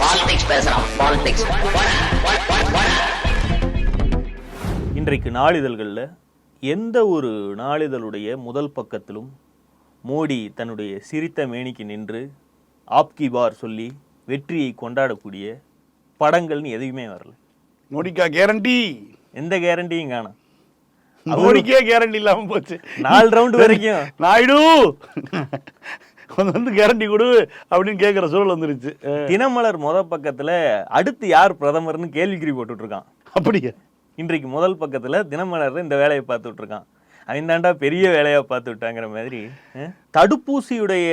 Politics பேசுறான் politics இன்றைக்கு நாளிதழ்களில் எந்த ஒரு நாளிதழுடைய முதல் பக்கத்திலும் மோடி தன்னுடைய சிரித்த மேனிக்கு நின்று ஆப்கி பார் சொல்லி வெற்றியை கொண்டாடக்கூடிய படங்கள்னு எதுவுமே வரல. மோடிக்கா கேரண்டி எந்த கேரண்டியும் காணும் மோடிக்கே கேரண்டி இல்லாம போச்சு. நாலு ரவுண்டு வரைக்கும். நாயுடு! கொஞ்சம் வந்து கேரண்டி கொடு அப்படின்னு கேட்குற சூழல் வந்துருச்சு. தினமலர் முத பக்கத்துல அடுத்து யார் பிரதமர்னு கேள்விக்குறி போட்டுட்டு இருக்கான் அப்படியா? இன்றைக்கு முதல் பக்கத்துல தினமலர் இந்த வேலையை பார்த்துட்டு இருக்கான் அவன் தாண்டா பெரிய வேலையா பார்த்து விட்டாங்கிற மாதிரி தடுப்பூசியுடைய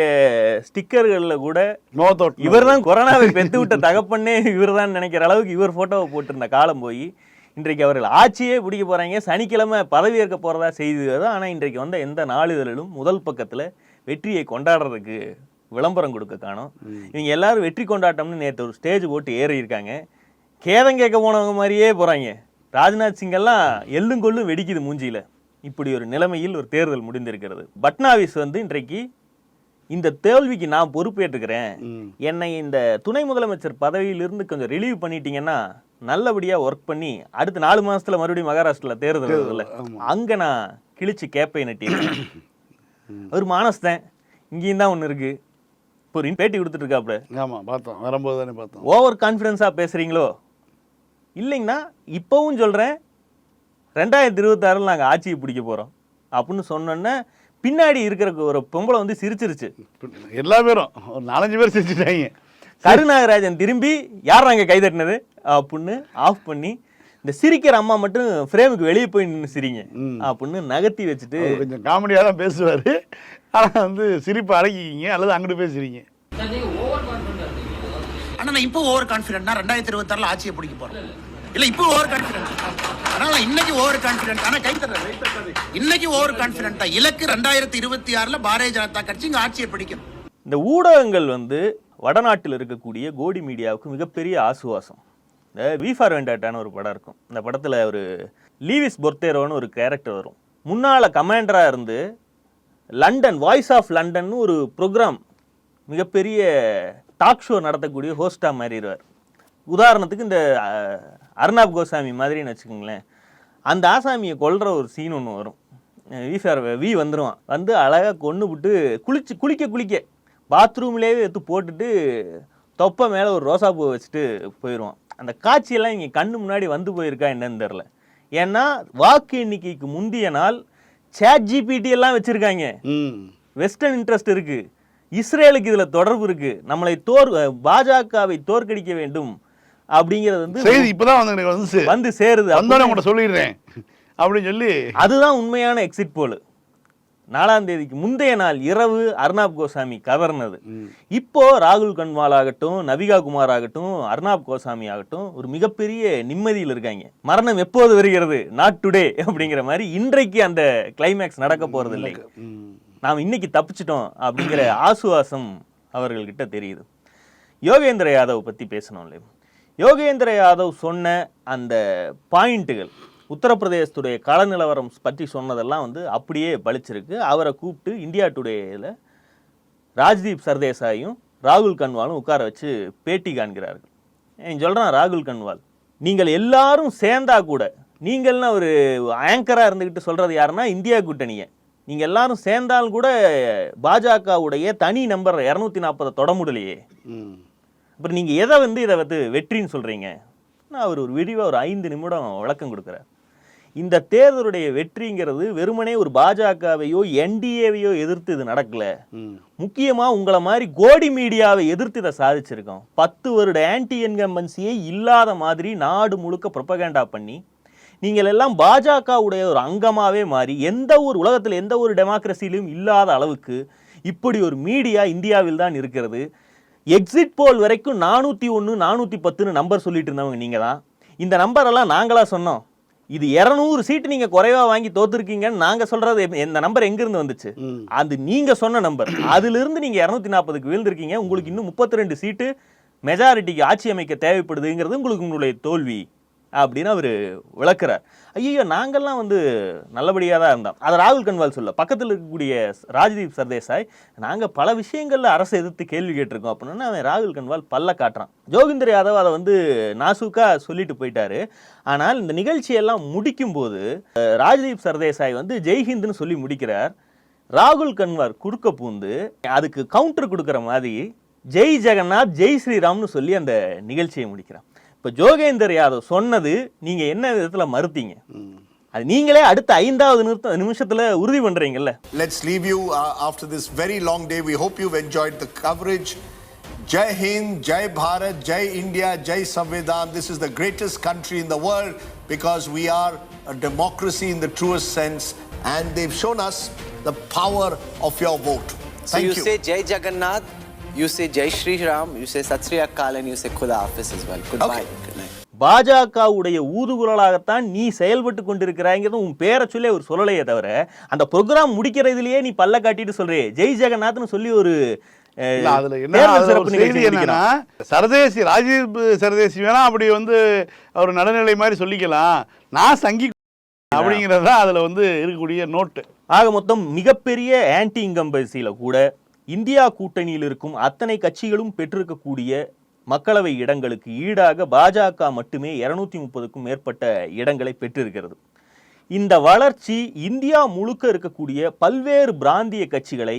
ஸ்டிக்கர்கள்ல கூட நோத்தோட்டம் இவர் தான் கொரோனாவை பெத்து விட்ட தகப்பன்னே இவர் தான் நினைக்கிற அளவுக்கு இவர் போட்டோவை போட்டிருந்த காலம் போய் இன்றைக்கு அவர்கள் ஆட்சியே பிடிக்க போறாங்க. சனிக்கிழமை பதவியேற்க போறதா செய்தி வருது ஆனா இன்றைக்கு வந்த எந்த நாளிதழிலும் முதல் பக்கத்துல வெற்றியை கொண்டாடுறதுக்கு விளம்பரம் கொடுக்க காணோம். இவங்க எல்லாரும் வெற்றி கொண்டாட்டம்னு நேற்று ஒரு ஸ்டேஜ் போட்டு ஏறி இருக்காங்க கேதம் கேட்க போனவங்க மாதிரியே போறாங்க. ராஜ்நாத் சிங் எல்லாம் எள்ளும் கொள்ளும் வெடிக்குது மூஞ்சியில. இப்படி ஒரு நிலைமையில் ஒரு தேர்தல் முடிந்திருக்கிறது. பட்னாவிஸ் வந்து இன்றைக்கு இந்த தோல்விக்கு நான் பொறுப்பேற்றுக்கிறேன். என்னை இந்த துணை முதலமைச்சர் பதவியிலிருந்து கொஞ்சம் ரிலீவ் பண்ணிட்டீங்கன்னா நல்லபடியா ஒர்க் பண்ணி அடுத்த நாலு மாசத்துல மறுபடியும் மகாராஷ்டிரல தேர்தல் வருதுல்ல. அங்க நான் கிழிச்சு கேப்பை நட்டியிருக்கேன் ஒரு மானஸ்தேன் இங்கேயும் தான் ஒன்று இருக்கு. இப்போ ஒரு பேட்டி கொடுத்துட்டு இருக்காப்புல ஆமா பார்த்தோம். வரும்போது தானே பார்த்தோம். ஓவர் கான்ஃபிடென்ஸாக பேசுறீங்களோ? இல்லைங்கண்ணா இப்போவும் சொல்கிறேன் ரெண்டாயிரத்தி இருபத்தாறில் நாங்கள் ஆட்சியை பிடிக்க போகிறோம் அப்படின்னு சொன்னோன்னே பின்னாடி இருக்கிற ஒரு பொம்பளை வந்து சிரிச்சிருச்சு. எல்லா பேரும். ஒரு நாலஞ்சு பேர் செஞ்சுட்டாங்க கருநாகராஜன் திரும்பி யார் அங்கே கைதட்டினது? அப்படின்னு ஆஃப் பண்ணி இந்த சிரிக்கிற அம்மா மட்டும் ஃப்ரேமுக்கு வெளியே போய் நின்று சிரிங்க. அப்படின்னு நகர்த்தி வச்சுட்டு கொஞ்சம் காமெடியாக தான் பேசுவார். ஆனால் வந்து சிரிப்பை அடக்கிக்கிங்க அல்லது அங்கிட்டு பேசுறீங்க ஆனா நான் இப்போ ஓவர் கான்ஃபிடென்ட் நான் ரெண்டாயிரத்தி இருபத்தாறுல ஆட்சியை பிடிக்க போறேன். இல்ல இப்போ ஓவர் கான்ஃபிடென்ட் அதனால இன்னைக்கு ஓவர் கான்ஃபிடென்ட் ஆனா கை தர்றேன் இன்னைக்கு ஓவர் கான்ஃபிடென்ட் தான் இலக்கு ரெண்டாயிரத்தி இருபத்தி ஆறுல பாரதிய ஜனதா கட்சி இங்க ஆட்சியை பிடிக்கும். இந்த ஊடகங்கள் வந்து வடநாட்டில் இருக்கக்கூடிய கோடி மீடியாவுக்கு மிகப்பெரிய ஆசுவாசம். இந்த வி ஃபார் வெண்டாட்டான ஒரு படம் இருக்கும். இந்த படத்தில் ஒரு லீவிஸ் பொர்த்தேரோன்னு ஒரு கேரக்டர் வரும். முன்னால் கமாண்டராக இருந்து லண்டன் வாய்ஸ் ஆஃப் லண்டன் ஒரு ப்ரோக்ராம் மிகப்பெரிய டாக் ஷோ நடத்தக்கூடிய ஹோஸ்டாக மாறிடுவார். உதாரணத்துக்கு இந்த அர்ணாப் கோசாமி மாதிரின்னு வச்சுக்கோங்களேன். அந்த ஆசாமியை கொல்ற ஒரு சீன் ஒன்று வரும். அஹ் வி ஃபார் வி வந்துடுவான் வந்து அழகாக கொண்டு விட்டு குளிச்சு குளிக்க குளிக்க பாத்ரூம்லேயே எடுத்து போட்டுட்டு தொப்பை மேலே ஒரு ரோசா பூ வச்சுட்டு போயிடுவான் அந்த காட்சியெல்லாம் இங்கே கண்ணு முன்னாடி வந்து போயிருக்கா என்னன்னு தெரில ஏன்னா வாக்கு எண்ணிக்கைக்கு முந்திய நாள் சேட் ஜிபிடி எல்லாம் வச்சுருக்காங்க. வெஸ்டர்ன் இன்ட்ரெஸ்ட் இருக்கு. இஸ்ரேலுக்கு இதுல தொடர்பு இருக்கு. நம்மளை தோர் பாஜகவை தோற்கடிக்க வேண்டும் அப்படிங்கிறது வந்து செய்தி இப்பதான் வந்து வந்து சேருது. உங்கள்கிட்ட சொல்லிடுறேன். அப்படின்னு சொல்லி அதுதான் உண்மையான எக்ஸிட் போல் நாலாம் தேதிக்கு முந்தைய நாள் இரவு அர்னாப் கோசாமி கவர்னது இப்போ ராகுல் கன்வால் ஆகட்டும் நவிகா குமார் ஆகட்டும் அர்னாப் கோசாமி ஆகட்டும் ஒரு மிகப்பெரிய நிம்மதியில் இருக்காங்க. மரணம் எப்போது வருகிறது? நாட் டுடே அப்படிங்கிற மாதிரி இன்றைக்கு அந்த கிளைமேக்ஸ் நடக்க போறதில்லை ம். நாம் இன்னைக்கு தப்பிச்சிட்டோம் அப்படிங்கிற ஆசுவாசம் அவர்கள்கிட்ட தெரியுது. யோகேந்திர யாதவ் பற்றி பேசணும் இல்லையா? யோகேந்திர யாதவ் சொன்ன அந்த பாயிண்ட்டுகள் உத்தரப்பிரதேசத்துடைய கள நிலவரம் பற்றி சொன்னதெல்லாம் வந்து அப்படியே பளிச்சிருக்கு. அவரை கூப்பிட்டு இந்தியா டுடேயில் ராஜ்தீப் சர்தேசாயும் ராகுல் கன்வாலும் உட்கார வச்சு பேட்டி காண்கிறார்கள். நான் சொல்கிறேன் ராகுல் கன்வால். நீங்கள் எல்லாரும் சேர்ந்தா கூட நீங்கள்னு ஒரு ஆங்கராக இருந்துக்கிட்டு சொல்கிறது யாருன்னா இந்தியா கூட்டணியை. நீங்கள் எல்லாரும் சேர்ந்தாலும் கூட பாஜகவுடைய தனி நம்பர் இரநூத்தி நாற்பதை தொட முடியலையே. அப்புறம் நீங்கள் எதை வந்து இதை வந்து வெற்றின்னு சொல்கிறீங்க நான் அவர் ஒரு விரிவாக ஒரு ஐந்து நிமிடம் விளக்கம் கொடுக்குறார். இந்த தேர்தலுடைய வெற்றிங்கிறது வெறுமனே ஒரு பாஜகவையோ என்டிஏவையோ எதிர்த்து இது நடக்கல. ம். முக்கியமா உங்களை மாதிரி கோடி மீடியாவை எதிர்த்து இதை சாதிச்சிருக்கோம். பத்து வருட ஆன்டி என்கம்பன்சியே இல்லாத மாதிரி நாடு முழுக்க ப்ரொபகேண்டா பண்ணி நீங்கள் எல்லாம் பாஜகவுடைய ஒரு அங்கமாவே மாறி எந்த ஒரு உலகத்தில் எந்த ஒரு டெமோக்ரஸிலும் இல்லாத அளவுக்கு இப்படி ஒரு மீடியா இந்தியாவில் தான் இருக்கிறது. எக்ஸிட் போல் வரைக்கும் நானூற்றி ஒன்று நானூற்றி பத்துன்னு நம்பர் சொல்லிட்டு இருந்தவங்க நீங்கள் தான் இந்த நம்பரெல்லாம் நாங்களா சொன்னோம். இது இரநூறு சீட்டு நீங்கள் குறைவா வாங்கி தோத்துருக்கீங்கன்னு நாங்கள் சொல்றது இந்த நம்பர் எங்கிருந்து வந்துச்சு? ம். அது நீங்க சொன்ன நம்பர். அதிலிருந்து நீங்க இருநூத்தி நாற்பதுக்கு வீழ்ந்திருக்கீங்க. உங்களுக்கு இன்னும் முப்பத்தி ரெண்டு சீட்டு மெஜாரிட்டிக்கு ஆட்சி அமைக்க தேவைப்படுதுங்கிறது உங்களுக்கு உங்களுடைய தோல்வி. அப்படின்னு அவர் விளக்குறார். ஐயோ நாங்கள்லாம் வந்து நல்லபடியாக தான் இருந்தோம். அதை ராகுல் கன்வால் சொல்ல பக்கத்தில் இருக்கக்கூடிய ராஜ்தீப் சர்தேசாய் நாங்கள் பல விஷயங்களில் அரசை எதிர்த்து கேள்வி கேட்டிருக்கோம் அப்படின்னா அவன் ராகுல் கன்வால் பல்ல காட்டுறான். ஜோகிந்தர் யாதவ் அதை வந்து நாசுக்காக சொல்லிட்டு போயிட்டாரு. ஆனால் இந்த நிகழ்ச்சியெல்லாம் முடிக்கும்போது ராஜ்தீப் சர்தேசாய் வந்து ஜெய்ஹிந்துன்னு சொல்லி முடிக்கிறார். ராகுல் கன்வார் குறுக்க பூந்து அதுக்கு கவுண்டர் கொடுக்குற மாதிரி ஜெய் ஜெகநாத் ஜெய் ஸ்ரீராம்னு சொல்லி அந்த நிகழ்ச்சியை முடிக்கிறான். இப்போ ஜோகேந்தர் யாதவ் சொன்னது நீங்க என்ன விதத்துல மறுத்தீங்க அது நீங்களே அடுத்த ஐந்தாவது நிறுத்த நிமிஷத்துல உறுதி பண்றீங்கல்ல Let's leave you uh, after this very long day. We hope you've enjoyed the coverage. Jai Hind, Jai Bharat, Jai India, Jai Samvidhan. This is the greatest country in the world because we are a democracy in the truest sense, and they've shown us the power of your vote. So Thank you, you. say Jai Jagannath, you say Jai Shri Ram, you say Sat Sri Akal, and you say Khuda Hafiz as well. Goodbye. Okay. Good night. பாஜகவுடைய ஊதுகுழலாகத்தான் நீ செயல்பட்டு கொண்டிருக்கிறாங்கிறது உன் பேரை சொல்லி அவர் சொல்லலையே தவிர அந்த program முடிக்கிறதுலயே நீ பல்ல காட்டிட்டு சொல்றே ஜெய் ஜெகநாத்னு சொல்லி ஒரு அதுல என்ன. சரதேசி ராஜீவ் சரதேசி வேணா அப்படி வந்து அவர் நடுநிலை மாதிரி சொல்லிக்கலாம் நான் சங்கி அப்படிங்கிறது தான் அதுல வந்து இருக்கக்கூடிய நோட்டு ஆக மொத்தம் மிகப்பெரிய ஆன்டி இன்கம்பன்சியில் கூட இந்தியா கூட்டணியில் இருக்கும் அத்தனை கட்சிகளும் பெற்றிருக்கக்கூடிய மக்களவை இடங்களுக்கு ஈடாக பாஜக மட்டுமே இருநூத்தி முப்பதுக்கும் மேற்பட்ட இடங்களை பெற்றிருக்கிறது. இந்த வளர்ச்சி இந்தியா முழுக்க இருக்கக்கூடிய பல்வேறு பிராந்திய கட்சிகளை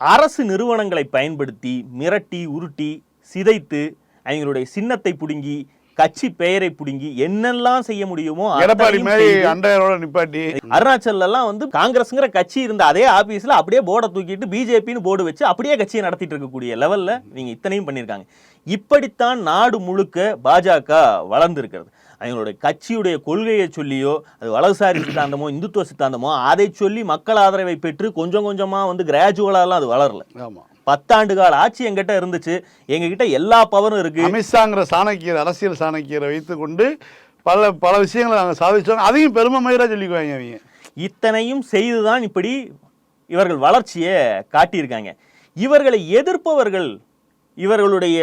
அரசு நிறுவனங்களை பயன்படுத்தி மிரட்டி உருட்டி சிதைத்து அவங்களுடைய சின்னத்தை புடுங்கி கட்சி பெயரை புடுங்கி என்னெல்லாம் செய்ய முடியுமோ எடப்பாடி மாதிரி அண்டையரோட நிப்பாட்டி. அருணாச்சல்ல எல்லாம் வந்து காங்கிரஸ்ங்கிற கட்சி இருந்த அதே ஆபீஸ்ல அப்படியே போர்டை தூக்கிட்டு பிஜேபின்னு போர்டு வச்சு அப்படியே கட்சியை நடத்திட்டு இருக்கக்கூடிய லெவல்ல நீங்க இத்தனையும் பண்ணியிருக்காங்க. இப்படித்தான் நாடு முழுக்க பாஜக வளர்ந்திருக்கிறது. அவங்களுடைய கட்சியுடைய கொள்கையை சொல்லியோ அது வலதுசாரி சித்தாந்தமோ இந்துத்துவ சித்தாந்தமோ அதை சொல்லி மக்கள் ஆதரவை பெற்று கொஞ்சம் கொஞ்சமா வந்து கிராஜுவலாலாம் அது வளரல. ஆமா. பத்தாண்டு கால ஆட்சி எங்கிட்ட இருந்துச்சு. எங்ககிட்ட எல்லா பவரும் இருக்கு. அமித்ஷாங்கிற சாணக்கியர் அரசியல் சாணக்கியரை வைத்துக்கொண்டு பல பல விஷயங்களை நாங்கள் சாதிச்சோம். அதையும் பெருமை மயிரா சொல்லிக்குவாங்க அவங்க. இத்தனையும் செய்துதான் இப்படி இவர்கள் வளர்ச்சியை காட்டியிருக்காங்க. இவர்களை எதிர்ப்பவர்கள் இவர்களுடைய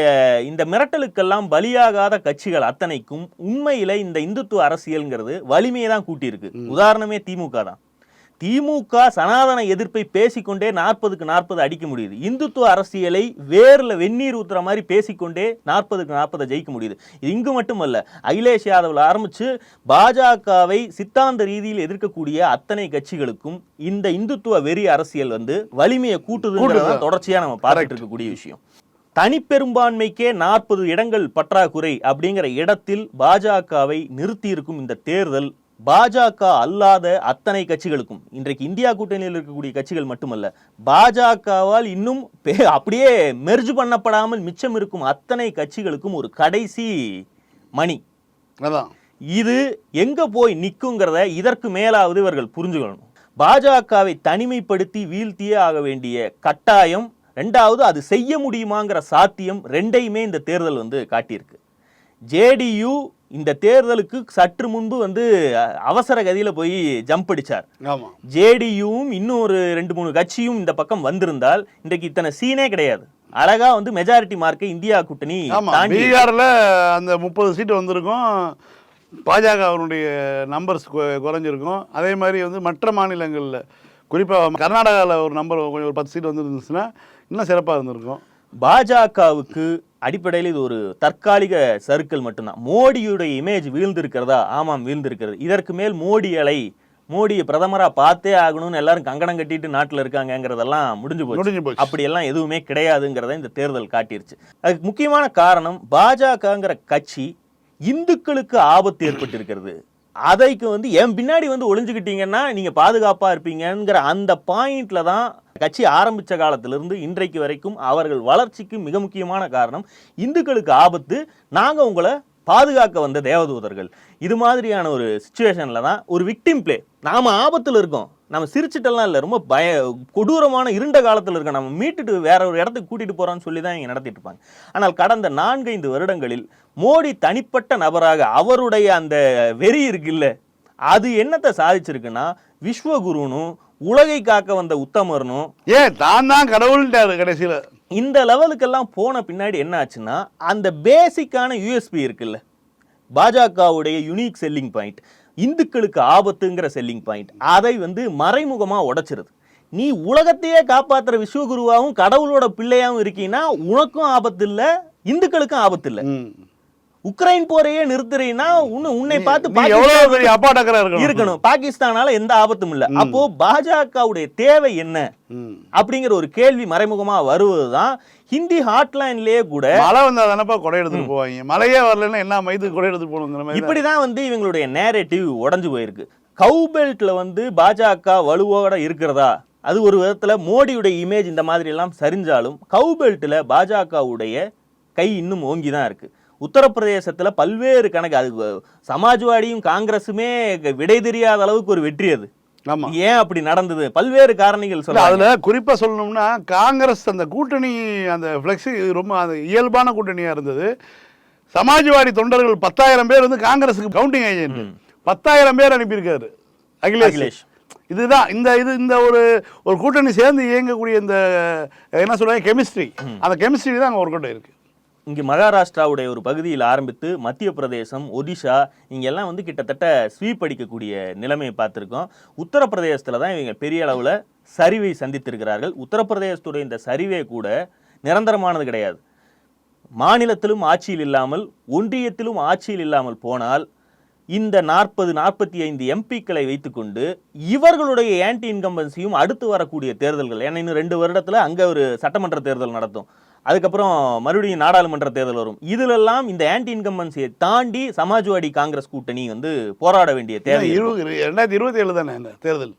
இந்த மிரட்டலுக்கெல்லாம் பலியாகாத கட்சிகள் அத்தனைக்கும் உண்மையில இந்த இந்துத்துவ அரசியல்ங்கிறது வலிமையை தான் கூட்டியிருக்கு உதாரணமே திமுக தான் திமுக சனாதன எதிர்ப்பை பேசிக்கொண்டே நாற்பதுக்கு நாற்பது அடிக்க முடியுது. இந்துத்துவ அரசியலை வேர்ல வெந்நீர் ஊத்துற மாதிரி பேசிக்கொண்டே நாற்பதுக்கு நாற்பதை ஜெயிக்க முடியுது. இது இங்கு மட்டுமல்ல அகிலேஷ் யாதவ்ல ஆரம்பிச்சு பாஜகவை சித்தாந்த ரீதியில் எதிர்க்கக்கூடிய அத்தனை கட்சிகளுக்கும் இந்த இந்துத்துவ வெறி அரசியல் வந்து வலிமையை கூட்டுதுங்கிறத கூட்டுது. தொடர்ச்சியா நம்ம பார்த்துட்டு இருக்கக்கூடிய விஷயம். தனிப்பெரும்பான்மைக்கே நாற்பது இடங்கள் பற்றாக்குறை அப்படிங்கிற இடத்தில் பாஜகவை நிறுத்தி இருக்கும் இந்த தேர்தல் பாஜக அல்லாத அத்தனை கட்சிகளுக்கும் இன்றைக்கு இந்தியா கூட்டணியில் இருக்கக்கூடிய கட்சிகள் மட்டுமல்ல பாஜகவால் இன்னும் அப்படியே மெர்ஜ் பண்ணப்படாமல் மிச்சம் இருக்கும் அத்தனை கட்சிகளுக்கும் ஒரு கடைசி மணி. அதான். இது எங்க போய் நிக்குங்கிறத இதற்கு மேலாவது இவர்கள் புரிஞ்சுக்கணும். பாஜகவை தனிமைப்படுத்தி வீழ்த்தியே ஆக வேண்டிய கட்டாயம் ரெண்டாவது அது செய்ய முடியுமாங்கிற சாத்தியம் ரெண்டையுமே இந்த தேர்தல் வந்து காட்டியிருக்கு. ஜேடியு இந்த தேர்தலுக்கு சற்று முன்பு வந்து அவசர கதியில போய் ஜம்ப் அடிச்சார். ஜேடியும் இன்னும் ஒரு ரெண்டு மூணு கட்சியும் இந்த பக்கம் வந்திருந்தால் இன்றைக்கு இத்தனை சீனே கிடையாது. அழகா வந்து மெஜாரிட்டி மார்க்கை இந்தியா கூட்டணி பீகார்ல அந்த முப்பது சீட்டு வந்திருக்கும். பாஜக அவருடைய நம்பர்ஸ் குறைஞ்சிருக்கும். அதே மாதிரி வந்து மற்ற மாநிலங்களில் குறிப்பாக கர்நாடகாவில் ஒரு நம்பர் கொஞ்சம் ஒரு பத்து சீட் வந்துருந்துச்சுன்னா இன்னும் சிறப்பாக இருந்திருக்கும். பாஜகவுக்கு அடிப்படையில் இது ஒரு தற்காலிக சர்க்கிள் மட்டும்தான். மோடியுடைய இமேஜ் வீழ்ந்திருக்கிறதா? ஆமாம் வீழ்ந்திருக்கிறது. இதற்கு மேல் மோடி அலை மோடியை பிரதமரா பார்த்தே ஆகணும்னு எல்லாரும் கங்கணம் கட்டிட்டு நாட்டுல இருக்காங்கங்கிறதெல்லாம் முடிஞ்சு போச்சு. முடிஞ்சு போச்சு. அப்படி எல்லாம் எதுவுமே கிடையாதுங்கிறத இந்த தேர்தல் காட்டிருச்சு. அதுக்கு முக்கியமான காரணம் பாஜகங்கிற கட்சி இந்துக்களுக்கு ஆபத்து ஏற்பட்டிருக்கிறது. அதைக்கு வந்து என் பின்னாடி வந்து ஒளிஞ்சுக்கிட்டீங்கன்னா நீங்கள் பாதுகாப்பாக இருப்பீங்கங்கிற அந்த பாயிண்டில் தான் கட்சி ஆரம்பித்த காலத்திலிருந்து இன்றைக்கு வரைக்கும் அவர்கள் வளர்ச்சிக்கு மிக முக்கியமான காரணம் இந்துக்களுக்கு ஆபத்து. நாங்கள் உங்களை பாதுகாக்க வந்த தேவதூதர்கள். இது மாதிரியான ஒரு சுச்சுவேஷனில் தான் ஒரு விக்டிம் பிளே நாம் ஆபத்தில் இருக்கோம். நம்ம சிரிச்சிட்டெல்லாம் இல்லை. ரொம்ப பய கொடூரமான இருண்ட காலத்தில் இருக்கோம் நம்ம மீட்டுட்டு வேற ஒரு இடத்துக்கு கூட்டிட்டு போறோம்னு சொல்லி தான் இங்க நடத்திட்டு இருப்பாங்க. ஆனால் கடந்த நான்கைந்து வருடங்களில் மோடி தனிப்பட்ட நபராக அவருடைய அந்த வெறி இருக்குல்ல அது என்னத்தை சாதிச்சிருக்குன்னா விஸ்வகுருனும் உலகை காக்க வந்த உத்தமர்னும் ஏன் தான் தான் கடவுள்ன்றாரு கடைசியில். இந்த லெவலுக்கெல்லாம் போன பின்னாடி என்ன ஆச்சுன்னா அந்த பேசிக்கான யூஎஸ்பி இருக்குல்ல பாஜகவுடைய யுனிக் செல்லிங் பாயிண்ட் இந்துக்களுக்கு ஆபத்துங்கிற செல்லிங் பாயிண்ட் அதை வந்து மறைமுகமா உடைச்சிருது. நீ உலகத்தையே காப்பாத்துற விஸ்வகுருவாவும் கடவுளோட பிள்ளையாவும் இருக்கீன்னா உனக்கும் ஆபத்து இல்ல இந்துக்களுக்கும் ஆபத்து இல்ல. உக்ரைன் போரையே நிறுத்துறீன்னா உன்னை உன்னை பார்த்து இருக்கணும். பாகிஸ்தானால எந்த ஆபத்தும் இல்ல. அப்போ பாஜகவுடைய தேவை என்ன. அப்படிங்கிற ஒரு கேள்வி மறைமுகமா வருவதுதான் ஹிந்தி ஹாட்லைன்லயே கூட மழை வந்தா தானப்பா கொடை எடுத்துட்டு போவாங்க? மழையே வரலன்னா என்ன மைதுக்கு கொடை எடுத்துட்டு போகணுங்கிற மாதிரி தான். இப்படிதான் வந்து இவங்களுடைய நேரேட்டிவ் உடைஞ்சு போயிருக்கு. கவுபெல்ட்ல வந்து பாஜக வலுவோட இருக்கிறதா? அது ஒரு விதத்துல மோடியுடைய இமேஜ் இந்த மாதிரி எல்லாம் சரிஞ்சாலும் கவுபெல்ட்ல பாஜகவுடைய கை இன்னும் ஓங்கி தான் இருக்கு. உத்தரப்பிரதேசத்துல பல்வேறு கணக்கு அது சமாஜ்வாடியும் காங்கிரஸுமே விடை தெரியாத அளவுக்கு ஒரு வெற்றி அது. ஏன் அப்படி நடந்தது? பல்வேறு காரணிகள் சொல்ல அதுல குறிப்பா சொல்லணும்னா காங்கிரஸ் அந்த கூட்டணி அந்த பிளெக்ஸி ரொம்ப அது இயல்பான கூட்டணியா இருந்தது. சமாஜ்வாடி தொண்டர்கள் பத்தாயிரம் பேர் வந்து காங்கிரஸுக்கு கவுண்டிங் ஏஜென்ட் பத்தாயிரம் பேர் அனுப்பியிருக்காரு. அகிலேஷ். அகிலேஷ். இதுதான் இந்த இது இந்த ஒரு ஒரு கூட்டணி சேர்ந்து இயங்கக்கூடிய இந்த என்ன சொல்றாங்க கெமிஸ்ட்ரி அந்த கெமிஸ்ட்ரி தான் அங்க ஒர்க் அவுட் இருக்கு இங்கு மகாராஷ்டிராவுடைய ஒரு பகுதியில் ஆரம்பித்து மத்திய பிரதேசம் ஒடிஷா இங்கெல்லாம் வந்து கிட்டத்தட்ட ஸ்வீப் அடிக்கக்கூடிய நிலைமையை பார்த்துருக்கோம். உத்தரப்பிரதேசத்தில் தான் இவங்க பெரிய அளவில் சரிவை சந்தித்திருக்கிறார்கள். உத்தரப்பிரதேசத்துடைய இந்த சரிவே கூட நிரந்தரமானது கிடையாது. மாநிலத்திலும் ஆட்சியில் இல்லாமல் ஒன்றியத்திலும் ஆட்சியில் இல்லாமல் போனால் இந்த நாற்பது நாற்பத்தி ஐந்து எம்பிக்களை வைத்துக்கொண்டு இவர்களுடைய ஆன்டி இன்கம்பன்சியும் அடுத்து வரக்கூடிய தேர்தல்கள் ஏன்னா இன்னும் ரெண்டு வருடத்தில் அங்கே ஒரு சட்டமன்ற தேர்தல் நடத்தும். அதுக்கப்புறம் மறுபடியும் நாடாளுமன்ற தேர்தல் வரும். இதிலெல்லாம் இந்த ஆன்டி இன்கம்பன்சியை தாண்டி சமாஜ்வாடி காங்கிரஸ் கூட்டணி வந்து போராட வேண்டிய. இருபது ரெண்டாயிரத்தி இருபத்தி ஏழு தானே தேர்தல்.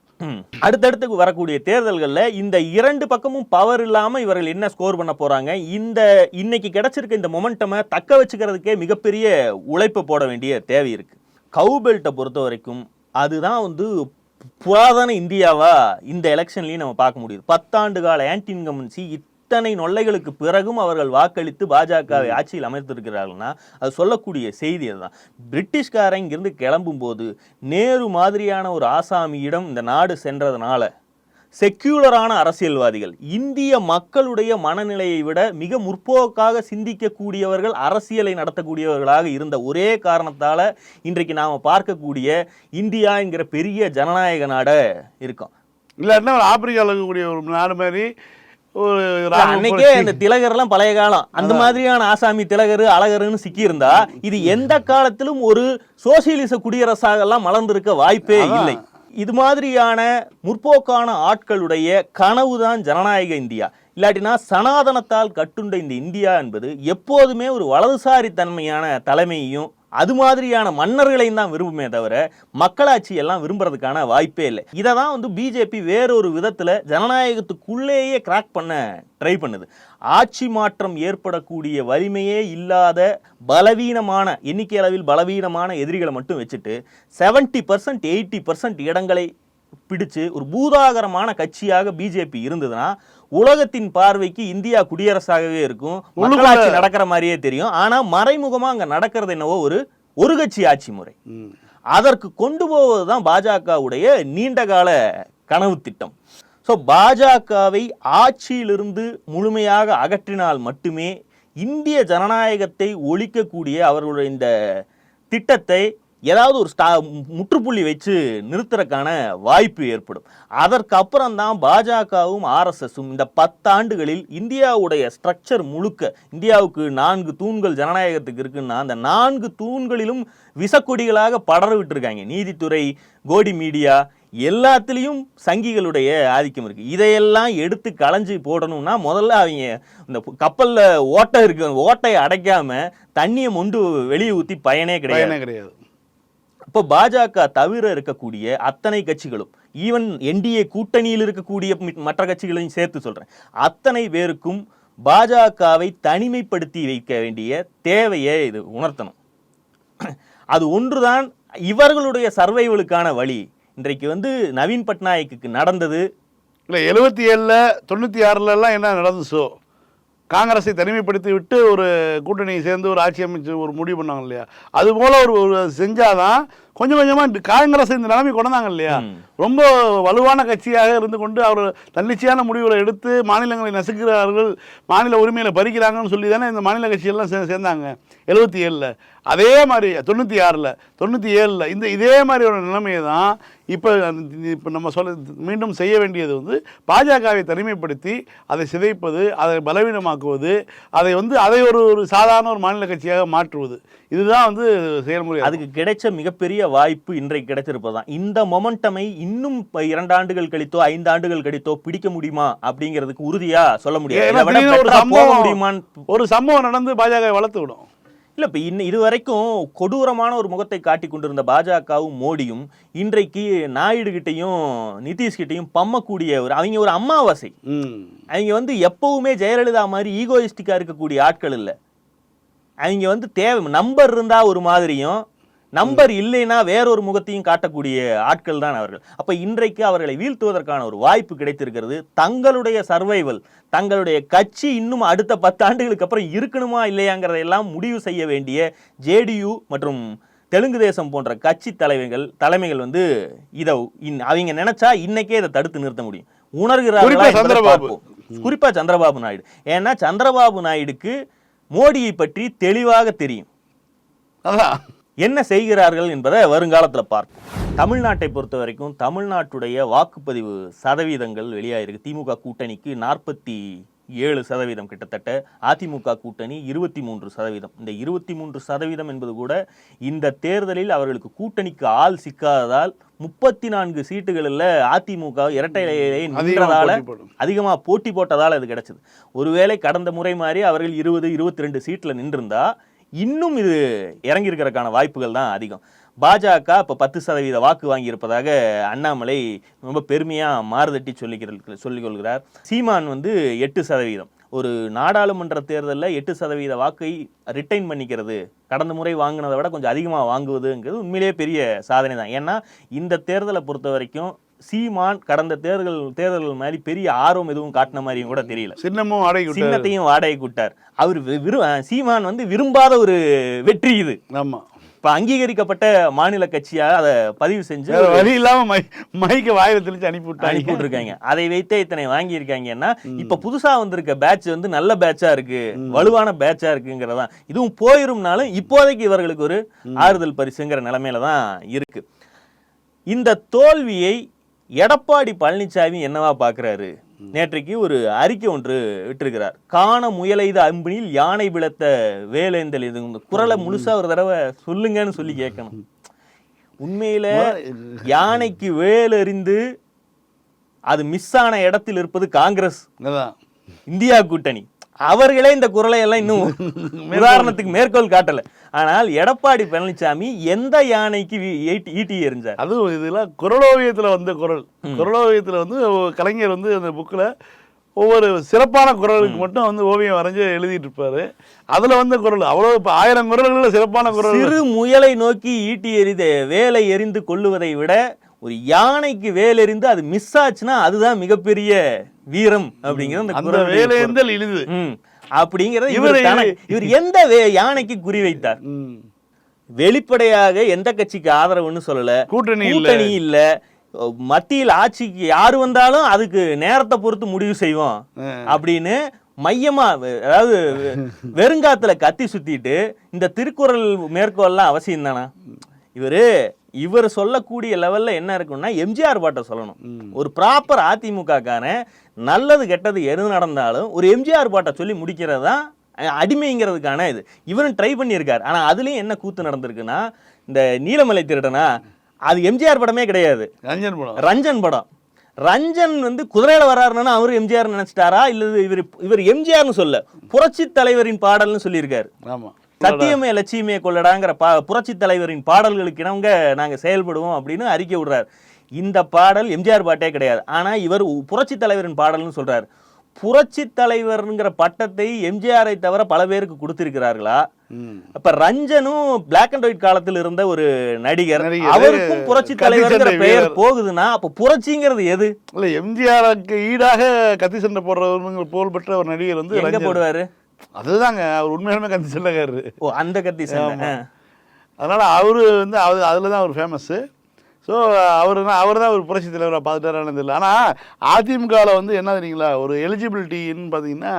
அடுத்தடுத்து வரக்கூடிய தேர்தல்கள்ல இந்த இரண்டு பக்கமும் பவர் இல்லாம இவர்கள் என்ன ஸ்கோர் பண்ண போறாங்க? இந்த இன்னைக்கு கிடைச்சிருக்க இந்த மொமெண்டமை தக்க வச்சுக்கிறதுக்கே மிகப்பெரிய உழைப்பு போட வேண்டிய தேவை இருக்கு. கவுபெல்ட்டை பொறுத்த வரைக்கும் அதுதான் வந்து புராதன இந்தியாவா இந்த எலெக்ஷன்லயும் நம்ம பார்க்க முடியுது. பத்தாண்டு கால ஆன்டி இன்கமன்சி இத்தனை நொல்லைகளுக்கு பிறகும் அவர்கள் வாக்களித்து பாஜகவை ஆட்சியில் அமைத்திருக்கிறார்கள்னா அது சொல்லக்கூடிய செய்தி அதுதான். பிரிட்டிஷ்காரன் இங்கிருந்து கிளம்பும் போது நேரு மாதிரியான ஒரு ஆசாமியிடம் இந்த நாடு சென்றதுனால செக்யூலரான அரசியல்வாதிகள் இந்திய மக்களுடைய மனநிலையை விட மிக முற்போக்காக சிந்திக்கக்கூடியவர்கள் அரசியலை நடத்தக்கூடியவர்களாக இருந்த ஒரே காரணத்தால இன்றைக்கு நாம பார்க்கக்கூடிய இந்தியா என்கிற பெரிய ஜனநாயக நாட இருக்கோம். இல்லாட்டினா ஆப்பிரிக்காவில் இருக்கக்கூடிய ஒரு நாடு மாதிரி அன்னைக்கே. இந்த திலகர்லாம் பழைய காலம். அந்த மாதிரியான ஆசாமி திலகர் அழகர்னு சிக்கி இருந்தா இது எந்த காலத்திலும் ஒரு சோசியலிச குடியரசாக எல்லாம் மலர்ந்திருக்க வாய்ப்பே. இல்லை. இது மாதிரியான முற்போக்கான ஆட்களுடைய கனவுதான் ஜனநாயக இந்தியா. இல்லாட்டினா சனாதனத்தால் கட்டுண்ட இந்த இந்தியா என்பது எப்போதுமே ஒரு வலதுசாரி தன்மையான தலைமையையும் அது மாதிரியான மன்னர்களையும் தான் விரும்புமே தவிர மக்களாட்சி எல்லாம் விரும்புறதுக்கான வாய்ப்பே இல்லை. இதை தான் வந்து பிஜேபி வேறொரு விதத்தில் ஜனநாயகத்துக்குள்ளேயே கிராக் பண்ண ட்ரை பண்ணுது. ஆட்சி மாற்றம் ஏற்படக்கூடிய வலிமையே இல்லாத பலவீனமான எண்ணிக்கை அளவில் பலவீனமான எதிரிகளை மட்டும் வச்சுட்டு 70% பர்சன்ட் எயிட்டி பர்சன்ட் இடங்களை பிடிச்சு ஒரு பூதாகரமான கட்சியாக பிஜேபி இருந்ததுன்னா உலகத்தின் பார்வைக்கு இந்தியா குடியரசாகவே இருக்கும். மக்களாட்சி நடக்கிற மாதிரியே தெரியும். ஆனா மறைமுகமா அங்க நடக்கிறது என்னவோ ஒரு ஒரு கட்சி ஆட்சி முறை. அதற்கு கொண்டு போவதுதான் பாஜகவுடைய நீண்டகால கனவு திட்டம். ஸோ பாஜகவை ஆட்சியிலிருந்து முழுமையாக அகற்றினால் மட்டுமே இந்திய ஜனநாயகத்தை ஒழிக்கக்கூடிய அவர்களுடைய இந்த திட்டத்தை ஏதாவது ஒரு ஸ்டா முற்றுப்புள்ளி வச்சு நிறுத்துறக்கான வாய்ப்பு ஏற்படும். அதற்கப்புறம் தான் பாஜகவும் ஆர்எஸ்எஸும் இந்த பத்தாண்டுகளில் இந்தியாவுடைய ஸ்ட்ரக்சர் முழுக்க இந்தியாவுக்கு நான்கு தூண்கள் ஜனநாயகத்துக்கு இருக்குன்னா அந்த நான்கு தூண்களிலும் விசக்கொடிகளாக படர விட்டுருக்காங்க நீதித்துறை கோடி மீடியா எல்லாத்துலேயும் சங்கிகளுடைய ஆதிக்கம் இருக்குது இதையெல்லாம் எடுத்து களைஞ்சு போடணும்னா முதல்ல அவங்க இந்த கப்பலில் ஓட்டை இருக்கு ஓட்டையை அடைக்காமல் தண்ணியை மொண்டு வெளியே ஊற்றி பயனே கிடையாது. கிடையாது. இப்போ பாஜக தவிர இருக்கக்கூடிய அத்தனை கட்சிகளும் ஈவன் என்டிஏ கூட்டணியில் இருக்கக்கூடிய மற்ற கட்சிகளையும் சேர்த்து சொல்கிறேன் அத்தனை பேருக்கும் பாஜகவை தனிமைப்படுத்தி வைக்க வேண்டிய தேவையை இது உணர்த்தணும். அது ஒன்றுதான் இவர்களுடைய சர்வைவலுக்கான வழி. இன்றைக்கு வந்து நவீன் பட்நாயக்குக்கு நடந்தது. இல்லை எழுபத்தி ஏழில் தொண்ணூற்றி ஆறுலலாம் என்ன நடந்துச்சோ காங்கிரஸை தனிமைப்படுத்தி விட்டு ஒரு கூட்டணியை சேர்ந்து ஒரு ஆட்சி அமைச்சு ஒரு முடிவு பண்ணாங்க இல்லையா? அது போல ஒரு ஒரு செஞ்சாதான் கொஞ்சம் கொஞ்சமாக காங்கிரஸ் இந்த நிலைமை கொண்டாங்க இல்லையா? ரொம்ப வலுவான கட்சியாக இருந்து கொண்டு அவர் தன்னிச்சையான முடிவுகளை எடுத்து மாநிலங்களை நசுக்கிறார்கள் மாநில உரிமைகளை பறிக்கிறாங்கன்னு சொல்லி தானே இந்த மாநில கட்சியெல்லாம் சே சேர்ந்தாங்க. எழுபத்தி ஏழில். அதே மாதிரி தொண்ணூற்றி ஆறில் தொண்ணூற்றி ஏழில். இந்த இதே மாதிரி ஒரு நிலைமையை தான் இப்போ இப்போ நம்ம சொல்ல மீண்டும் செய்ய வேண்டியது வந்து பாஜகவை தனிமைப்படுத்தி அதை சிதைப்பது அதை பலவீனமாக்குவது அதை வந்து அதை ஒரு ஒரு சாதாரண ஒரு மாநில கட்சியாக மாற்றுவது. இதுதான் வந்து செயல்முறை. அதுக்கு கிடைச்ச மிகப்பெரிய வாய்ப்பு இன்றைக்கு கிடைச்சிருப்பதுதான். இந்த மொமெண்டமை இன்னும் இரண்டு ஆண்டுகள் கழித்தோ ஐந்து ஆண்டுகள் கழித்தோ பிடிக்க முடியுமா அப்படிங்கிறதுக்கு உறுதியா சொல்ல முடியாது. ஒரு சம்பவம் முடியுமான்னு ஒரு சம்பவம் நடந்து பாஜகவை வளர்த்து விடும். இல்ல இப்ப இன்ன இது வரைக்கும் கொடூரமான ஒரு முகத்தை காட்டி கொண்டிருந்த பாஜகவும் மோடியும் இன்றைக்கு நாயுடு கிட்டையும் நிதிஷ் கிட்டையும் பம்மக்கூடிய ஒரு அவங்க ஒரு அமாவாசை ம். அவங்க வந்து எப்பவுமே ஜெயலலிதா மாதிரி ஈகோயிஸ்டிக்கா இருக்கக்கூடிய ஆட்கள் இல்ல. அவங்க வந்து தேவை நம்பர் இருந்தா ஒரு மாதிரியும் நம்பர் இல்லைன்னா வேறொரு முகத்தையும் காட்டக்கூடிய ஆட்கள் தான் அவர்கள். அப்ப இன்றைக்கு அவர்களை வீழ்த்துவதற்கான ஒரு வாய்ப்பு கிடைத்திருக்கிறது. தங்களுடைய சர்வைவல் தங்களுடைய கட்சி இன்னும் அடுத்த பத்து ஆண்டுகளுக்கு அப்புறம் இருக்கணுமா இல்லையாங்கிறதையெல்லாம் முடிவு செய்ய வேண்டிய ஜேடியு மற்றும் தெலுங்கு தேசம் போன்ற கட்சி தலைவர்கள் தலைமைகள் வந்து இதை அவங்க நினைச்சா இன்னைக்கே இதை தடுத்து நிறுத்த முடியும். உணர்கிறார்களா குறிப்பா சந்திரபாபு. பார்ப்போம். குறிப்பா சந்திரபாபு நாயுடு. ஏன்னா சந்திரபாபு நாயுடுக்கு மோடியை பற்றி தெளிவாக தெரியும். என்ன செய்கிறார்கள் என்பதை வருங்காலத்துல பார்ப்போம். தமிழ்நாட்டை பொறுத்த வரைக்கும் தமிழ்நாட்டுடைய வாக்குப்பதிவு சதவீதங்கள் வெளியாயிருக்கு. திமுக கூட்டணிக்கு நாற்பத்தி ஏழு சதவீதம் கிட்டத்தட்ட அதிமுக கூட்டணி இருபத்தி மூன்று சதவீதம். இந்த இருபத்தி மூன்று சதவீதம் என்பது கூட இந்த தேர்தலில் அவர்களுக்கு கூட்டணிக்கு ஆள் சிக்காததால் முப்பத்தி நான்கு சீட்டுகளில் அதிமுக இரட்டை இலையிலே நின்றதால போட்டி போடும். அதிகமா போட்டி போட்டதால் அது கிடைச்சது. ஒருவேளை கடந்த முறை மாதிரி அவர்கள் இருபது இருபத்தி ரெண்டு சீட்டில் நின்றிருந்தா இன்னும் இது இறங்கி இருக்கிறதுக்கான வாய்ப்புகள் தான் அதிகம். பாஜக இப்போ பத்து சதவீத வாக்கு வாங்கியிருப்பதாக அண்ணாமலை ரொம்ப பெருமையாக மாறுதட்டி சொல்லிக்கிற சொல்லிக் கொள்கிறார் சீமான் வந்து எட்டு சதவீதம். ஒரு நாடாளுமன்ற தேர்தலில் எட்டு சதவீத வாக்கை ரிட்டைன் பண்ணிக்கிறது கடந்த முறை வாங்கினதை விட கொஞ்சம் அதிகமாக வாங்குவதுங்கிறது உண்மையிலேயே பெரிய சாதனை தான் ஏன்னா இந்த தேர்தலை பொறுத்த வரைக்கும் சீமான் கடந்த தேர்தல் தேர்தல்கள் மாதிரி பெரிய ஆர்வம் எதுவும் காட்டின மாதிரியும் கூட தெரியல. சின்னமும் விட்டார் சின்னத்தையும் வாடகை கூட்டார். அவர் விரு சீமான் வந்து விரும்பாத ஒரு வெற்றி இது. ஆமா. இப்ப அங்கீகரிக்கப்பட்ட மாநில கட்சியா அதை பதிவு செஞ்சு வழி இல்லாம மை மைக்க வாயில தெளிச்சு அனுப்பி அனுப்பி விட்டாங்க விட்டுருக்காங்க. அதை வைத்தே இத்தனை வாங்கியிருக்காங்கன்னா இப்ப புதுசா வந்திருக்க பேட்ச் வந்து நல்ல பேட்சா இருக்கு வலுவான பேட்சா இருக்குங்கிறதான் இதுவும் போயிரும்னாலும் இப்போதைக்கு இவர்களுக்கு ஒரு ஆறுதல் பரிசுங்கிற நிலைமையில தான் இருக்கு. இந்த தோல்வியை எடப்பாடி பழனிசாமி என்னவா பார்க்கறாரு நேற்றைக்கு ஒரு அறிக்கை ஒன்று விட்டிருக்கிறார். காண முயலைது அம்பினில் யானை பிளத்த வேலேந்தல் இது குரலை முழுசா ஒரு தடவை சொல்லுங்கன்னு சொல்லி கேட்கணும். உண்மையில யானைக்கு வேல் எறிந்து அது மிஸ் ஆன இடத்தில் இருப்பது காங்கிரஸ். இந்தியா கூட்டணி. அவர்களே இந்த குரலை எல்லாம் இன்னும் உதாரணத்துக்கு மேற்கோள் காட்டல. ஆனால் எடப்பாடி பழனிசாமி எந்த யானைக்கு ஈட்டி எறிஞ்சார்? அதுவும் இதெல்லாம் குரலோவியத்துல வந்த குரல். குரலோவியத்துல வந்து கலைஞர் வந்து அந்த புக்கில் ஒவ்வொரு சிறப்பான குரலுக்கு மட்டும் வந்து ஓவியம் வரைஞ்சு எழுதிட்டு இருப்பாரு அதுல வந்த குரல். அவ்வளவு இப்ப ஆயிரம் குரல்கள்ல சிறப்பான குரல். சிறு முயலை நோக்கி ஈட்டி எறித வேலை எறிந்து கொள்ளுவதை விட ஒரு யானைக்கு வேல் எறிந்து அது மிஸ் ஆச்சுன்னா அதுதான் மிகப்பெரிய வீரம் அப்படிங்கிறது அந்த. வேலையேந்தல். அப்படிங்கிறத இவரு- இவர் எந்த யானைக்கு குறி வைத்தார். வெளிப்படையாக எந்த கட்சிக்கு ஆதரவுன்னு சொல்லல கூட்டணி இல்ல. கூட்டணி இல்ல மத்தியில் ஆட்சிக்கு யாரு வந்தாலும் அதுக்கு நேரத்தை பொறுத்து முடிவு செய்வோம் அப்படின்னு மையமா அதாவது வெறுங்காத்துல கத்தி சுத்திட்டு இந்த திருக்குறள் மேற்கோள்லாம் அவசியம் தானா இவரு இவர் சொல்லக்கூடிய லெவல்ல என்ன இருக்குன்னா எம்ஜிஆர் பாட்டை சொல்லணும். ஒரு ப்ராப்பர் அதிமுக காரன் நல்லது கெட்டது எது நடந்தாலும் ஒரு எம்ஜிஆர் பாட்டை சொல்லி முடிக்கிறது தான் அடிமைங்கிறதுக்கான இது. இவரும் ட்ரை பண்ணியிருக்காரு. ஆனா அதுலயும் என்ன கூத்து நடந்திருக்குன்னா இந்த நீலமலை திருடனா அது எம்ஜிஆர் படமே கிடையாது. ரஞ்சன் படம். ரஞ்சன் படம். ரஞ்சன் வந்து குதிரையில வராருன்னா அவரு எம்ஜிஆர் நினைச்சிட்டாரா? இல்ல இவர் இவர் எம்ஜிஆர்னு சொல்ல புரட்சி தலைவரின் பாடல்னு சொல்லியிருக்காரு. ஆமா. சத்தியமே லட்சியமே கொள்ளடாங்கிற பா புரட்சி தலைவரின் பாடல்களுக்கு இணங்க நாங்க செயல்படுவோம் அப்படின்னு அறிக்கை விடுறாரு இந்த பாடல் எம்ஜிஆர் பாட்டே கிடையாது ஆனா இவர் புரட்சி தலைவரின் பாடல்னு சொல்றாரு புரட்சி தலைவர்ங்கிற பட்டத்தை எம்ஜிஆரை தவிர பல பேருக்கு கொடுத்திருக்கிறார்களா அப்ப ரஞ்சனும் பிளாக் அண்ட் ஒயிட் காலத்தில் இருந்த ஒரு நடிகர். அவருக்கும் புரட்சி தலைவர்ங்கிற பெயர். போகுதுன்னா அப்ப புரட்சிங்கிறது எது இல்ல எம்ஜிஆருக்கு ஈடாக கத்தி சண்டை போடுறவங்க புகழ் பெற்ற ஒரு நடிகர் வந்து எங்க. போடுவாரு அதுதாங்க அவர் உண்மையாலுமே கத்தி சண்டைக்காரரு ஓ அந்த கத்தி. அதனால அவரு வந்து அது அதில் தான் அவர் ஃபேமஸ்ஸு ஸோ அவர் தான் அவர் தான் ஒரு புரட்சி தலைவராக பார்த்துட்டாரான்னு தெரியல. ஆனால் அதிமுகவில் வந்து என்ன தெரியுங்களா ஒரு எலிஜிபிலிட்டின்னு பார்த்தீங்கன்னா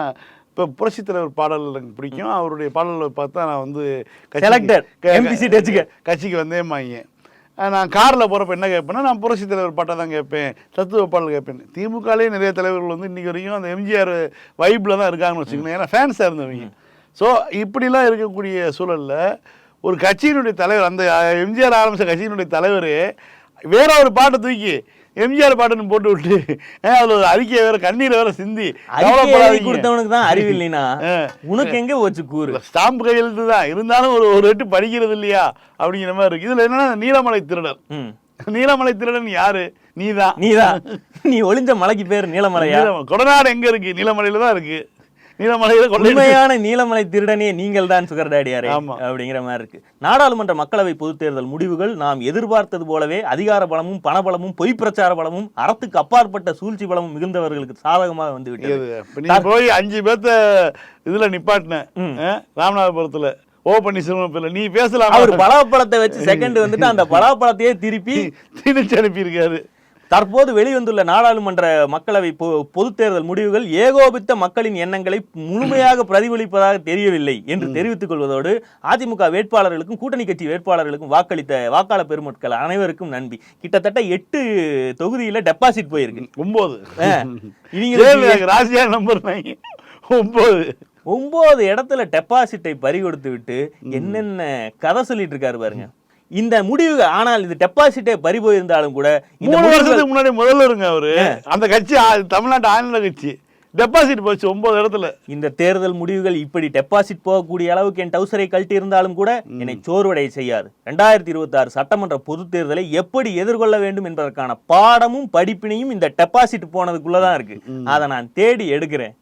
இப்போ புரட்சி தலைவர் பாடல் எனக்கு பிடிக்கும். அவருடைய பாடல்களை பார்த்தா நான் வந்து கட்சிக்கு- Selected. க- நான் காரில் போகிறப்ப என்ன கேட்பேன்னா நான் புரட்சி தலைவர் பாட்டை தான் கேட்பேன் தத்துவ பாடல் கேட்பேன். திமுகலேயே நிறைய தலைவர்கள் வந்து இன்றைக்கி வரைக்கும் அந்த எம்ஜிஆர் வைப்பில் தான் இருக்காங்கன்னு வச்சுக்கோங்க ஏன்னா ஃபேன்ஸாக இருந்தவங்க. ஸோ இப்படிலாம் இருக்கக்கூடிய சூழலில் ஒரு கட்சியினுடைய தலைவர் அந்த எம்ஜிஆர் ஆரம்பித்த கட்சியினுடைய தலைவர் வேற ஒரு பாட்டை தூக்கி எம்ஜிஆர் பாட்டுன்னு போட்டு விட்டு அதுல ஒரு அறிக்கையை வேற கண்ணீரை வேற சிந்தி. கொடுத்தவனுக்கு தான் அறிவு இல்லைனா. உனக்கு எங்க போச்சு கூறு? ஸ்டாம்பு கையெழுத்து தான். இருந்தாலும் ஒரு ஒரு எட்டு படிக்கிறது இல்லையா? அப்படிங்கிற மாதிரி இருக்கு. இதுல என்னன்னா நீலமலை திருடர். நீலமலை திருடன் யாரு? நீதான். நீதான். நீ ஒளிஞ்ச மலைக்கு பேர் நீலமலை. கொடநாடு எங்க இருக்கு? நீலமலையில தான் இருக்கு. நீலமலையில உண்மையான நீலமலை திருடனே நீங்கள் தான் சுகர் டாடியாரே. அப்படிங்கிற மாதிரி இருக்கு. நாடாளுமன்ற மக்களவை பொதுத் தேர்தல் முடிவுகள் நாம் எதிர்பார்த்தது போலவே அதிகார பலமும் பணபலமும் பொய் பிரச்சார பலமும் அறத்துக்கு அப்பாற்பட்ட சூழ்ச்சி பலமும் மிகுந்தவர்களுக்கு சாதகமாக வந்து விட்டது. போய் அஞ்சு பேர்த்த இதுல நிப்பாட்டின அஹ், ராமநாதபுரத்துல. ஓ பன்னீர்செல்வம் நீ பேசலாம்? அவர் பலாப்பழத்தை வச்சு செகண்ட் வந்துட்டு அந்த பலாப்பழத்தையே திருப்பி திணிச்சு அனுப்பியிருக்காரு. தற்போது வெளிவந்துள்ள நாடாளுமன்ற மக்களவை பொ- பொதுத் தேர்தல் முடிவுகள் ஏகோபித்த மக்களின் எண்ணங்களை முழுமையாக பிரதிபலிப்பதாக தெரியவில்லை என்று தெரிவித்துக் கொள்வதோடு அதிமுக வேட்பாளர்களுக்கும் கூட்டணி கட்சி வேட்பாளர்களுக்கும் வாக்களித்த வாக்காளர் பெருமக்கள் அனைவருக்கும் நன்றி. கிட்டத்தட்ட எட்டு தொகுதியில டெபாசிட் போயிருக்கு. ஒன்பது ராசியா நம்பர் ஒன்பது ஒன்பது இடத்துல டெபாசிட்டை பறி கொடுத்து விட்டு என்னென்ன கதை சொல்லிட்டு இருக்காரு பாருங்க. இந்த முடிவு ஆனால் இது டெபாசிட்டே பறி போயிருந்தாலும் கூட இந்த மூணு வருஷத்துக்கு முன்னாடி முதல்ல இருங்க அவரு. அந்த கட்சி தமிழ்நாட்டு ஆளுநர் கட்சி. டெபாசிட் போச்சு ஒன்பது இடத்துல. இந்த தேர்தல் முடிவுகள் இப்படி டெபாசிட் போகக்கூடிய அளவுக்கு என் டவுசரை கழட்டி இருந்தாலும் கூட என்னை சோர்வடைய செய்யாது. ரெண்டாயிரத்தி இருபத்தி ஆறு சட்டமன்ற பொதுத் தேர்தலை எப்படி எதிர்கொள்ள வேண்டும் என்பதற்கான பாடமும் படிப்பினையும் இந்த டெபாசிட் போனதுக்குள்ளதான் இருக்கு. அதை நான் தேடி எடுக்கிறேன்.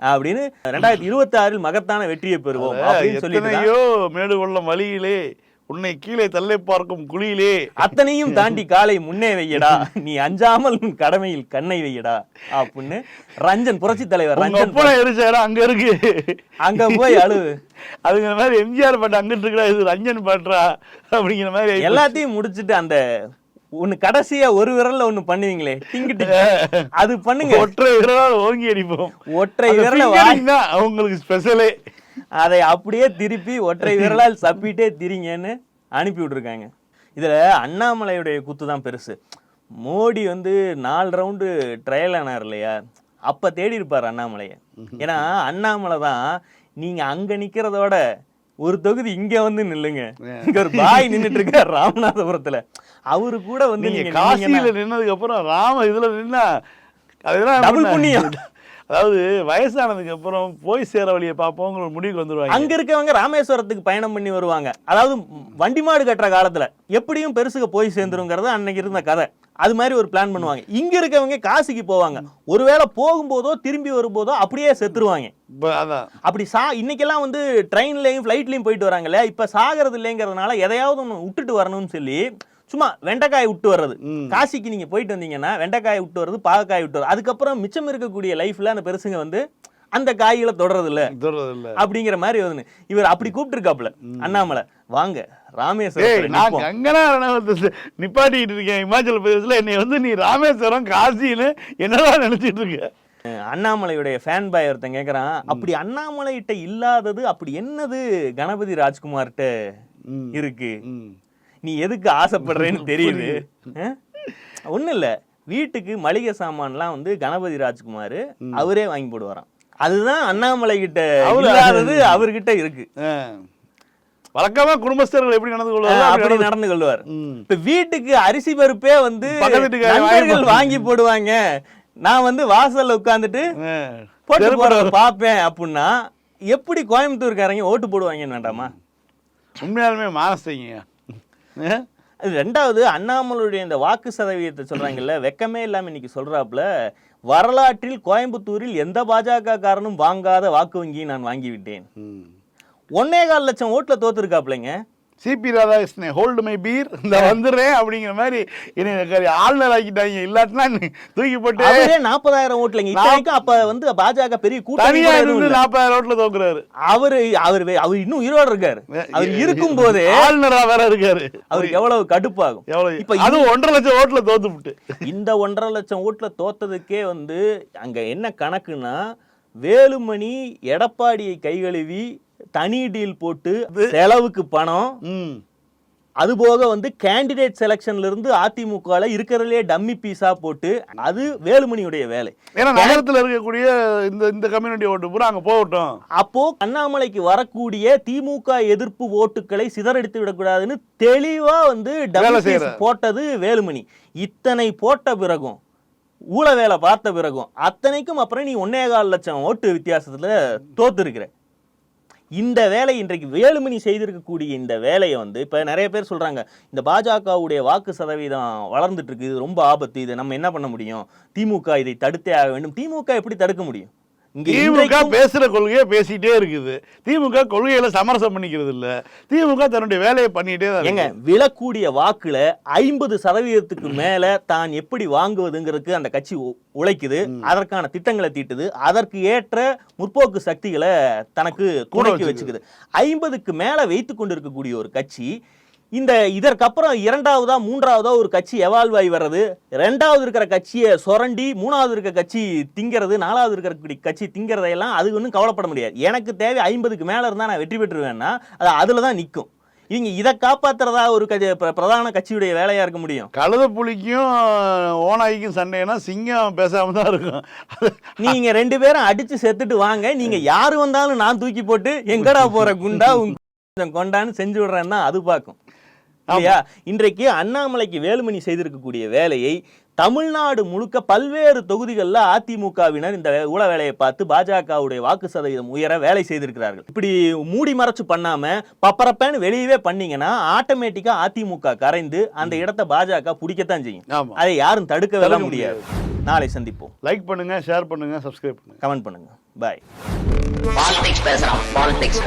அப்படின்னு ரெண்டாயிரத்தி இருபத்தி ஆறில் மகத்தான வெற்றியை பெறுவோம் அப்படின்னு எத்தனையோ மேடு கொள்ளும் வழியிலே உன்னை கீழே தள்ளை பார்க்கும் குழியிலே. அத்தனையும் தாண்டி காலை முன்னே வையடா. நீ அஞ்சாமல் உன் கடமையில் கண்ணை வையடா. அப்படின்னு ரஞ்சன் புரட்சி தலைவர் ரஞ்சன் எரிச்சாரா அங்க இருக்கு. அங்க போய் அழு. அதுங்கிற மாதிரி எம்ஜிஆர் பாட்டு அங்கிட்டு இருக்கா இது ரஞ்சன் பாட்டுறா அப்படிங்கிற மாதிரி. எல்லாத்தையும் முடிச்சிட்டு அந்த ஒண்ணு கடைசியா ஒரு விரல்ல ஒண்ணு பண்ணுவீங்களே டிங்கு டிங்கு. அது பண்ணுங்க. ஒற்றை விரலால் ஓங்கி அடிப்போம். ஒற்றை விரல அவங்களுக்கு ஸ்பெஷலே அதை அப்படியே திருப்பி ஒற்றை விரலால் சப்பிட்டே திரிங்கன்னு அனுப்பி விட்டுருக்காங்க. இதுல அண்ணாமலையுடைய குத்து தான் பெருசு. மோடி வந்து நாலு ரவுண்டு ட்ரையல் ஆனார் இல்லையா? அப்ப தேடி இருப்பார் அண்ணாமலையை. ஏன்னா அண்ணாமலை தான் நீங்க அங்க நிக்கிறதோட ஒரு தொகுதி இங்க வந்து நில்லுங்க. இங்க ஒரு பாய் நின்னுட்டு இருக்கார் ராமநாதபுரத்துல. அவரு கூட வந்து நீங்க காசியில நின்னதுக்கு அப்புறம் ராம இதுல நின்னா அதெல்லாம். அதாவது வயசானதுக்கு அப்புறம் போய் சேர வழியை பார்ப்போங்கிற ஒரு முடிவுக்கு வந்துருவாங்க. அங்க இருக்கவங்க ராமேஸ்வரத்துக்கு பயணம் பண்ணி வருவாங்க. அதாவது வண்டி மாடு கட்டுற காலத்துல எப்படியும் பெருசுக்கு போய் சேர்ந்துருங்கிறது அன்னைக்கு இருந்த கதை. அது மாதிரி ஒரு பிளான் பண்ணுவாங்க. இங்க இருக்கவங்க காசிக்கு போவாங்க. ஒருவேளை போகும்போதோ திரும்பி வரும்போதோ அப்படியே செத்துருவாங்க. அப்படி சா இன்னைக்கெல்லாம் வந்து ட்ரெயின்லயும் ஃப்ளைட்லயும் போயிட்டு வராங்கல்ல இப்ப சாகிறது இல்லைங்கிறதுனால எதையாவது ஒன்று விட்டுட்டு வரணும்னு சொல்லி சும்மா வெண்டைக்காய் விட்டு வர்றது. காசிக்கு நீங்க போயிட்டு வந்தீங்கன்னா வெண்டைக்காய் விட்டு வர்றது பாகக்காய் விட்டு வர்றது. அதுக்கப்புறம் மிச்சம் இருக்கக்கூடிய லைஃப்ல அந்த பெருசுங்க வந்து அந்த காய்களை தொடறது இல்ல அப்படிங்கிற மாதிரி வந்து இவர் அப்படி கூப்பிட்டுருக்காப்புல அண்ணாமலை. வாங்க ராமேஸ்வரம் நிப்பாட்டிக்கிட்டு இருக்கேன். இமாச்சல பிரதேசத்துல என்னை வந்து நீ ராமேஸ்வரம் காசின்னு என்னதான் நினைச்சிட்டு இருக்க? அண்ணாமலையுடைய ஃபேன் பாய் ஒருத்தன் கேக்குறான். அப்படி அண்ணாமலைகிட்ட இல்லாதது அப்படி என்னது கணபதி ராஜ்குமார்கிட்ட. இருக்கு. நீ எதுக்கு ஆசைப்படுறேன்னு தெரியுது. ஒன்றும் இல்லை வீட்டுக்கு மளிகை சாமான்லாம் வந்து கணபதி ராஜ்குமார் அவரே வாங்கி போடுவாராம். அதுதான் அண்ணாமலை கிட்ட இல்லாதது அவர்கிட்ட இருக்கு. வழக்கமா குடும்பஸ்தர்கள் எப்படி நடந்து கொள்வாங்க அப்படி நடந்து கொள்வார். இப்ப வீட்டுக்கு அரிசி பருப்பே வந்து வாங்கி போடுவாங்க. நான் வந்து வாசல்ல உட்காந்துட்டு போட்டு போறத பாப்பேன் அப்படின்னா எப்படி கோயம்புத்தூர்காரங்க ஓட்டு போடுவாங்கன்னு வேண்டாமா? உண்மையாலுமே மானஸ்தைங்க அது ரெண்டாவது அண்ணாமலையுடைய இந்த வாக்கு சதவீதத்தை சொல்றாங்கல்ல வெக்கமே இல்லாம இன்னைக்கு சொல்றாப்புல வரலாற்றில் கோயம்புத்தூரில் எந்த பாஜக காரனும் வாங்காத வாக்கு வங்கியை நான் வாங்கி விட்டேன் ஒன்னே கால் லட்சம் ஓட்டுல தோத்துருக்காப்லைங்க CP Radhakrishnan hold my beer இந்த வந்துடுறேன் அப்படிங்கிற மாதிரி என்னை ஆளுநர் ஆக்கிட்டாங்க இல்லாட்டினா தூக்கி போட்டு அவரே நாற்பதாயிரம் ஓட்டுலங்க. அப்ப வந்து பாஜக பெரிய கூட்டணி தனியா கூட எதுவும் இருந்து. நாற்பதாயிரம் ரோட்ல தோக்குறாரு. அவரு அவர் அவர் இன்னும் உயிரோட இருக்காரு. அவர் இருக்கும் போதே ஆளுநரா வேற இருக்காரு. அவருக்கு எவ்வளவு கடுப்பாகும். எவ்வளவு இப்ப அதுவும் ஒன்றரை லட்சம் ஓட்டுல தோத்து விட்டு. இந்த ஒன்றரை லட்சம் ஓட்டுல தோத்ததுக்கே வந்து அங்க என்ன கணக்குன்னா வேலுமணி எடப்பாடியை கைகழுவி தனி டீல் போட்டு செலவுக்கு பணம். ம். அது போக வந்து கேண்டிடேட் செலெக்ஷன்ல இருந்து அதிமுகல இருக்கிறதுலே டம்மி பீஸா போட்டு அது வேலுமணியுடைய வேலை. ஏன்னா நகரத்துல இருக்கக்கூடிய இந்த இந்த கம்யூனிட்டி ஓட்டு பூரா அங்க போகட்டும். அப்போ அண்ணாமலைக்கு வரக்கூடிய திமுக எதிர்ப்பு ஓட்டுகளை சிதறடித்து விடக்கூடாதுன்னு தெளிவா வந்து டம்மி. போட்டது வேலுமணி. இத்தனை போட்ட பிறகும் ஊழ வேலை பார்த்த பிறகும் அத்தனைக்கும் அப்புறம் நீ ஒன்னே கால் லட்சம் ஓட்டு வித்தியாசத்துல தோத்து இந்த வேலை இன்றைக்கு வேலுமணி செய்திருக்கக்கூடிய இந்த வேலையை வந்து இப்போ நிறைய பேர் சொல்கிறாங்க இந்த பாஜகவுடைய வாக்கு சதவீதம் வளர்ந்துட்டு இருக்கு இது ரொம்ப ஆபத்து இதை நம்ம என்ன பண்ண முடியும்? திமுக இதை தடுத்தே ஆக வேண்டும். திமுக எப்படி தடுக்க முடியும்? திமுக பேசுற கொள்கையை பேசிட்டே இருக்குது. திமுக கொள்கையில சமரசம் பண்ணிக்கிறது இல்ல. திமுக தன்னுடைய வேலையை பண்ணிட்டே தான் ஏங்க. விழக்கூடிய வாக்குல ஐம்பது சதவீதத்துக்கு மேல தான் எப்படி வாங்குவதுங்கிறதுக்கு அந்த கட்சி உழைக்குது அதற்கான திட்டங்களை தீட்டுது அதற்கு ஏற்ற முற்போக்கு சக்திகளை தனக்கு துணைக்கு வச்சுக்குது. ஐம்பதுக்கு மேல வைத்து கொண்டிருக்கக்கூடிய ஒரு கட்சி இந்த இதற்கப்புறம் இரண்டாவதா மூன்றாவதா ஒரு கட்சி எவால்வ் ஆகி வர்றது. ரெண்டாவது இருக்கிற கட்சியை சுரண்டி மூணாவது இருக்கிற கட்சி திங்கிறது நாலாவது இருக்கிற குடி- கட்சி திங்கிறதையெல்லாம் அது ஒன்றும் கவலைப்பட முடியாது. எனக்கு தேவை ஐம்பதுக்கு மேல இருந்தா நான் வெற்றி பெற்றுருவேன்னா அது அதுல தான் நிற்கும் இவங்க இதை காப்பாத்துறதா ஒரு பிரதான கட்சியுடைய வேலையா இருக்க முடியும்? கழுத புலிக்கும் ஓனாய்க்கும் சண்டைனா சிங்கம் பேசாம தான் இருக்கும். நீங்க ரெண்டு பேரும் அடிச்சு செத்துட்டு வாங்க. நீங்க யாரு வந்தாலும் நான் தூக்கி போட்டு எங்கடா போற குண்டா கொஞ்சம் கொண்டான்னு செஞ்சு விடுறேன்னா அது பார்க்கும். இல்லையா? இன்றைக்கு அண்ணாமலைக்கு வேலுமணி செய்திருக்கக்கூடிய வேலையை தமிழ்நாடு முழுக்க பல்வேறு தொகுதிகளில் அதிமுகவினர் இந்த ஊழ வேலையை பார்த்து பாஜகவுடைய வாக்கு சதவீதம் உயர வேலை செய்திருக்கிறார்கள். இப்படி மூடி மறைச்சு பண்ணாம பப்பரப்பேன்னு வெளியவே பண்ணீங்கன்னா ஆட்டோமேட்டிக்கா அதிமுக கரைந்து அந்த இடத்தை பாஜக பிடிக்கத்தான் செய்யும். அதை யாரும் தடுக்கவே தடுக்க முடியாது. நாளை சந்திப்போம். லைக் பண்ணுங்க ஷேர் பண்ணுங்க சப்ஸ்கிரைப் பண்ணுங்க. கமெண்ட் பண்ணுங்க. பாய் பாலிடிக்ஸ் பேசுறான் பாலிடிக்ஸ்